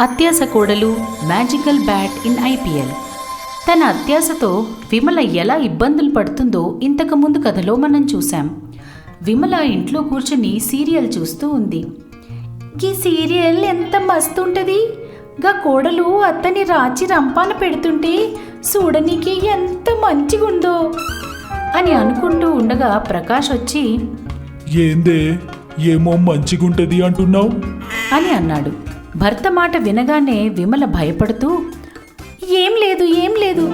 అత్యాస కోడలు magical bat in IPL తన అత్యాసతో విమల ఎలా ఇబ్బందులు పడుతుందో ఇంతకు ముందు కథలో మనం చూశాం. విమల ఇంట్లో కూర్చుని సీరియల్ చూస్తూ ఉంది. ఈ సీరియల్ ఎంత మస్తుంటది? గా కోడలు అత్తని రాచి రంపాన పెడుతుంటే చూడనీకి ఎంత మంచిగుందో అని అనుకుంటూ ఉండగా ప్రకాష్ వచ్చి ఏందే ఏమో మంచిగుంటది అంటున్నావు? అని అన్నాడు. భర్త మాట వినగానే విమల భయపడుతూ ఏం లేదు ఏం లేదు.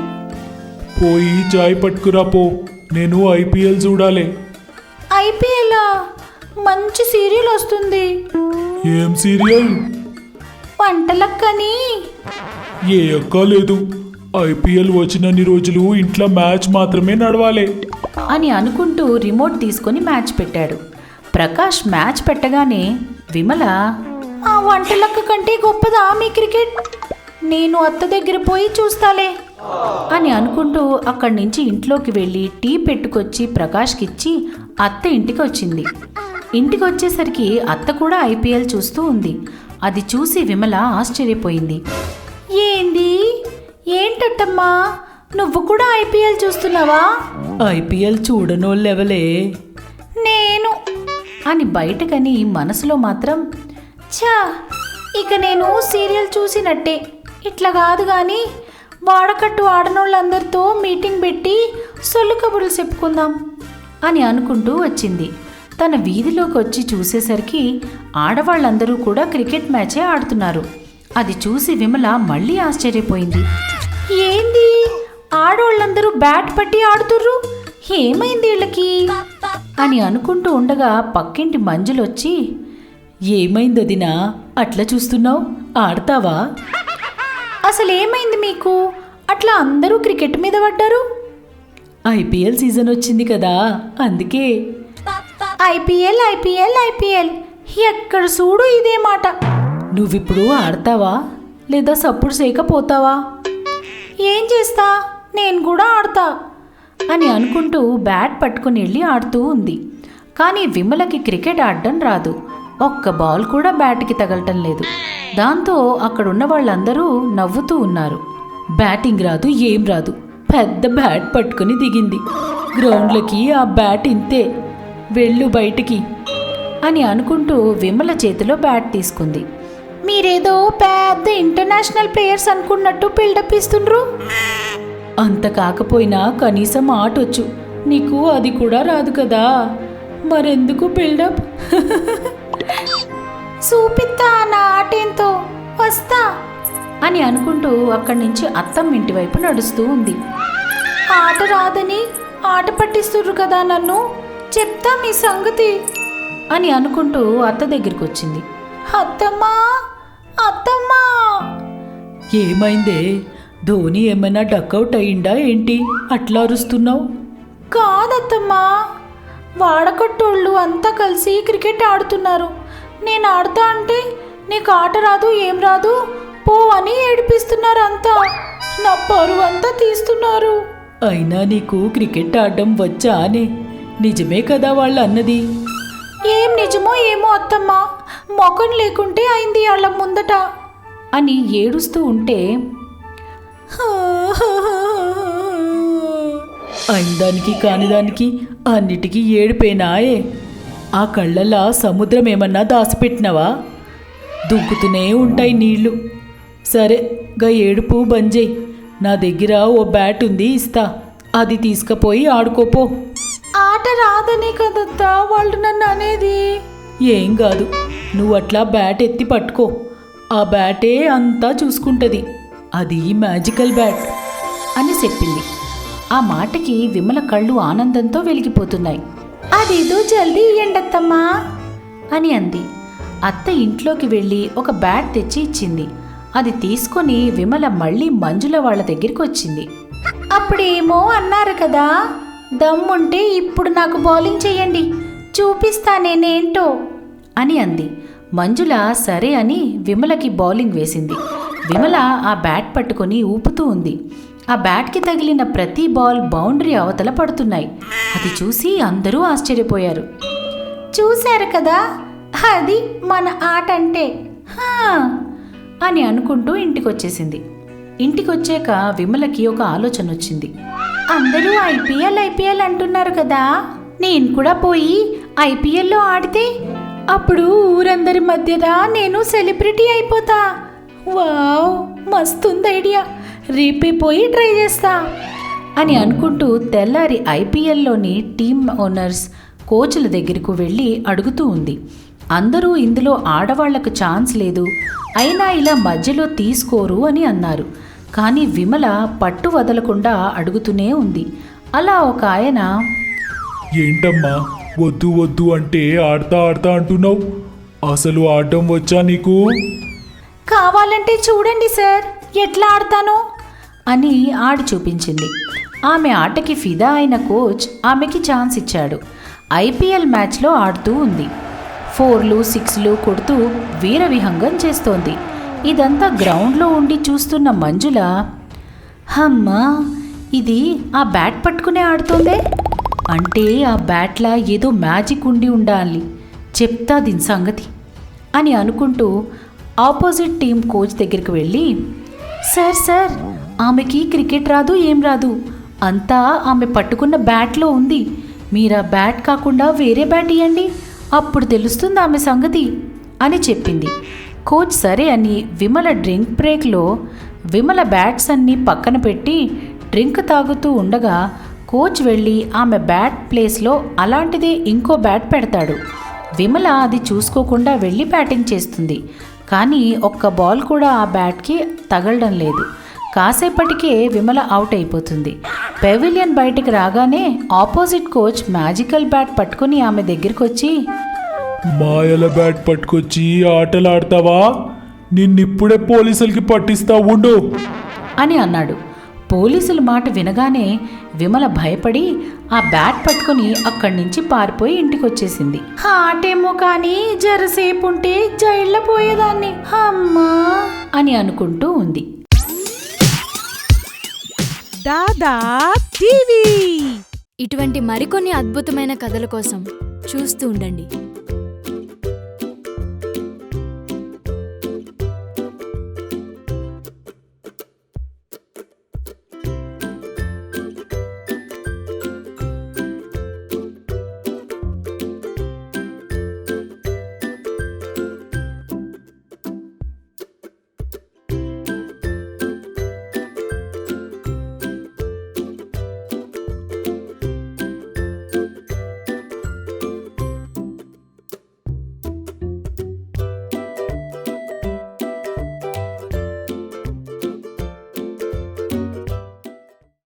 పోయి చాయ్ పట్టుకురా పో నేను ఐపీఎల్ చూడాలి. ఐపీఎల్? మంచి సీరియల్ వస్తుంది. ఏం సీరియల్? వంటలక్కని. ఏ అక్క లేదు. ఐపీఎల్ వచ్చినన్ని రోజులు ఇంట్లో మ్యాచ్ మాత్రమే నడవాలి. అని అనుకుంటూ రిమోట్ తీసుకొని మ్యాచ్ పెట్టాడు. ప్రకాష్ మ్యాచ్ పెట్టగానే విమల ఆ వంటలక్క కంటే గొప్పదా మీ క్రికెట్? నేను అత్త దగ్గర పోయి చూస్తాలే. అని అనుకుంటూ అక్కడి నుంచి ఇంట్లోకి వెళ్ళి టీ పెట్టుకొచ్చి ప్రకాష్కి ఇచ్చి అత్త ఇంటికి వచ్చింది ఇంటికి వచ్చేసరికి అత్త కూడా ఐపీఎల్ చూస్తూ ఉంది. అది చూసి విమల ఆశ్చర్యపోయింది. ఏంది? ఏంటట్టమ్మా నువ్వు కూడా ఐపీఎల్ చూస్తున్నావా? ఐపీఎల్ చూడనో లెవలే నేను. అని బయటకని మనసులో మాత్రం ఛా ఇక నేను సీరియల్ చూసినట్టే. ఇట్లా కాదు కానీ వాడకట్టు ఆడనోళ్ళందరితో మీటింగ్ పెట్టి సొల్లు కబుర్లు చెప్పుకుందాం అని అనుకుంటూ వచ్చింది. తన వీధిలోకి వచ్చి చూసేసరికి ఆడవాళ్ళందరూ కూడా క్రికెట్ మ్యాచే ఆడుతున్నారు. అది చూసి విమల మళ్ళీ ఆశ్చర్యపోయింది. ఏంది? ఆడవాళ్ళందరూ బ్యాట్ పట్టి ఆడుతుర్రు? ఏమైంది వీళ్ళకి? అని అనుకుంటూ ఉండగా పక్కింటి మంజులొచ్చి ఏమైంది వదినా అట్లా చూస్తున్నావు? ఆడతావా? అసలు ఏమైంది మీకు? అట్లా అందరూ క్రికెట్ మీద పడ్డారు? ఐపీఎల్ సీజన్ వచ్చింది కదా అందుకే. ఐపీఎల్ ఐపీఎల్ ఐపీఎల్ ఎక్కడ చూడు ఇదే మాట. నువ్విప్పుడు ఆడతావా? లేదా సప్పుడు చేయకపోతావా ఏం చేస్తా? నేను కూడా ఆడతా అని అనుకుంటూ బ్యాట్ పట్టుకుని వెళ్ళి ఆడుతూ ఉంది. కానీ విమలకి క్రికెట్ ఆడడం రాదు. ఒక్క బాల్ కూడా బ్యాట్కి తగలటం లేదు. దాంతో అక్కడున్న వాళ్ళందరూ నవ్వుతూ ఉన్నారు. బ్యాటింగ్ రాదు ఏం రాదు. పెద్ద బ్యాట్ పట్టుకుని దిగింది. గ్రౌండ్లకి ఆ బ్యాట్ ఇంతే. వెళ్ళు బయటికి అని అనుకుంటూ విమల చేతిలో బ్యాట్ తీసుకుంది. మీరేదో పెద్ద ఇంటర్నేషనల్ ప్లేయర్స్ అనుకున్నట్టు బిల్డప్ ఇస్తుండ్రు? అంత కాకపోయినా కనీసం ఆటొచ్చు. నీకు అది కూడా రాదు కదా. మరెందుకు బిల్డప్? చూపిస్తా నా ఆటేంతో వస్తా అని అనుకుంటూ అక్కడి నుంచి అత్తమ్మ ఇంటి వైపు నడుస్తూ ఉంది. ఆట రాదని ఆట పట్టిస్తుర్రు కదా నన్ను? చెప్తా మీ సంగతి అని అనుకుంటూ అత్త దగ్గరికి వచ్చింది అత్తమ్మా అత్తమ్మా! ఏమైందే? ధోని ఏమైనా డక్అవుట్ అయ్యిందా ఏంటి? అట్లా అరుస్తున్నావు? కాదత్తమ్మా వాడకట్టోళ్ళు అంతా కలిసి క్రికెట్ ఆడుతున్నారు. నేను ఆడతా అంటే నీకు ఆట రాదు ఏం రాదు? పో అని ఏడిపిస్తున్నారు అంతా నా పరువు అంతా తీస్తున్నారు. అయినా నీకు క్రికెట్ ఆడడం వచ్చా అనే? నిజమే కదా వాళ్ళు అన్నది ఏం నిజమో ఏమో అత్తమ్మా. మొఖం లేకుంటే అయింది వాళ్ళ ముందట. అని ఏడుస్తూ ఉంటే అయిందానికి కానిదానికి అన్నిటికీ ఏడిపోయినాయే. ఆ కళ్ళలా సముద్రం ఏమన్నా దాచిపెట్టినవా దుంకుతూనే ఉంటాయి నీళ్ళు. సరే గా ఏడుపు బంజేయ్ నా దగ్గర ఓ బ్యాట్ ఉంది ఇస్తా. అది తీసుకుపోయి ఆడుకోపో. ఆట రాదనే కదత్తా వాళ్ళు నన్ను అనేది. ఏం కాదు నువ్వు అట్లా బ్యాట్ ఎత్తి పట్టుకో. ఆ బ్యాటే అంతా చూసుకుంటది. అది మ్యాజికల్ బ్యాట్ అని చెప్పింది. ఆ మాటకి విమల కళ్ళు ఆనందంతో వెలిగిపోతున్నాయి. అదేదో జల్దీ ఇయ్యండత్తమ్మా అని అంది. అత్త ఇంట్లోకి వెళ్ళి ఒక బ్యాట్ తెచ్చి ఇచ్చింది. అది తీసుకొని విమల మళ్ళీ మంజుల వాళ్ళ దగ్గరికి వచ్చింది. అప్పుడేమో అన్నారు కదా దమ్ముంటే ఇప్పుడు నాకు బౌలింగ్ చేయండి చూపిస్తా నేనేంటో అని అంది. మంజుల సరే అని విమలకి బౌలింగ్ వేసింది. విమల ఆ బ్యాట్ పట్టుకొని ఊపుతూ ఉంది. ఆ బ్యాట్కి తగిలిన ప్రతి బాల్ బౌండరీ అవతల పడుతున్నాయి. అది చూసి అందరూ ఆశ్చర్యపోయారు. చూశారు కదా అది మన ఆట అంటే అని అనుకుంటూ ఇంటికొచ్చేసింది. ఇంటికొచ్చాక విమలకి ఒక ఆలోచన వచ్చింది అందరూ ఐపీఎల్ ఐపీఎల్ అంటున్నారు కదా నేను కూడా పోయి ఐపీఎల్లో ఆడితే అప్పుడు ఊరందరి మధ్యన నేను సెలబ్రిటీ అయిపోతా. వావ్ మస్తుంది ఐడియా. రేపే పోయి ట్రై చేస్తా. అని అనుకుంటూ తెల్లారి ఐపీఎల్లోని టీమ్ ఓనర్స్ కోచ్ల దగ్గరకు వెళ్ళి అడుగుతూ ఉంది. అందరూ ఇందులో ఆడవాళ్ళకు ఛాన్స్ లేదు. అయినా ఇలా మధ్యలో తీసుకోరు అని అన్నారు. కానీ విమల పట్టు వదలకుండా అడుగుతూనే ఉంది. అలా ఒక ఆయన ఏంటమ్మా వద్దు వద్దు అంటే ఆడతా ఆడతా అంటున్నావు? అసలు ఆడటం వచ్చా నీకు? కావాలంటే చూడండి సార్ ఎట్లా ఆడతాను అని ఆడి చూపించింది. ఆమె ఆటకి ఫిదా అయిన కోచ్ ఆమెకి ఛాన్స్ ఇచ్చాడు. ఐపీఎల్ మ్యాచ్లో ఆడుతూ ఉంది. ఫోర్లు సిక్స్లు కొడుతూ వీరవిహంగం చేస్తోంది. ఇదంతా గ్రౌండ్లో ఉండి చూస్తున్న మంజుల హమ్మా ఇది ఆ బ్యాట్ పట్టుకునే ఆడుతోందే? అంటే ఆ బ్యాట్లా ఏదో మ్యాజిక్ ఉండి ఉండాలి. చెప్తా దీని సంగతి అని అనుకుంటూ ఆపోజిట్ టీం కోచ్ దగ్గరికి వెళ్ళి సార్ సార్ ఆమెకి క్రికెట్ రాదు ఏం రాదు. అంతా ఆమె పట్టుకున్న బ్యాట్లో ఉంది. మీరు ఆ బ్యాట్ కాకుండా వేరే బ్యాట్ ఇవ్వండి అప్పుడు తెలుస్తుంది ఆమె సంగతి అని చెప్పింది. కోచ్ సరే అని విమల డ్రింక్ బ్రేక్లో విమల బ్యాట్స్ అన్నీ పక్కన పెట్టి డ్రింక్ తాగుతూ ఉండగా కోచ్ వెళ్ళి ఆమె బ్యాట్ ప్లేస్లో అలాంటిదే ఇంకో బ్యాట్ పెడతాడు. విమల అది చూసుకోకుండా వెళ్ళి బ్యాటింగ్ చేస్తుంది. కానీ ఒక్క బాల్ కూడా ఆ బ్యాట్కి తగలడం లేదు. కాసేపటికే విమల అవుట్ అయిపోతుంది. పెవిలియన్ బయటికి రాగానే ఆపోజిట్ కోచ్ మ్యాజికల్ బ్యాట్ పట్టుకుని ఆమె దగ్గరికి వచ్చి మాయల బ్యాట్ పట్టుకొచ్చి ఆటలాడతావా? నిన్నిప్పుడే పోలీసులకి పట్టిస్తా ఉండు! అని అన్నాడు. పోలీసుల మాట వినగానే విమల భయపడి ఆ బ్యాట్ పట్టుకొని అక్కడి నుంచి పారిపోయి ఇంటికి వచ్చేసింది ఆటేమో కానీ జరసేపు ఉంటే జైల్లో పోయేదాన్ని. అమ్మా! అని అనుకుంటూ ఉంది. దాదా టీవీ! ఇటువంటి మరికొన్ని అద్భుతమైన కథల కోసం చూస్తూ ఉండండి.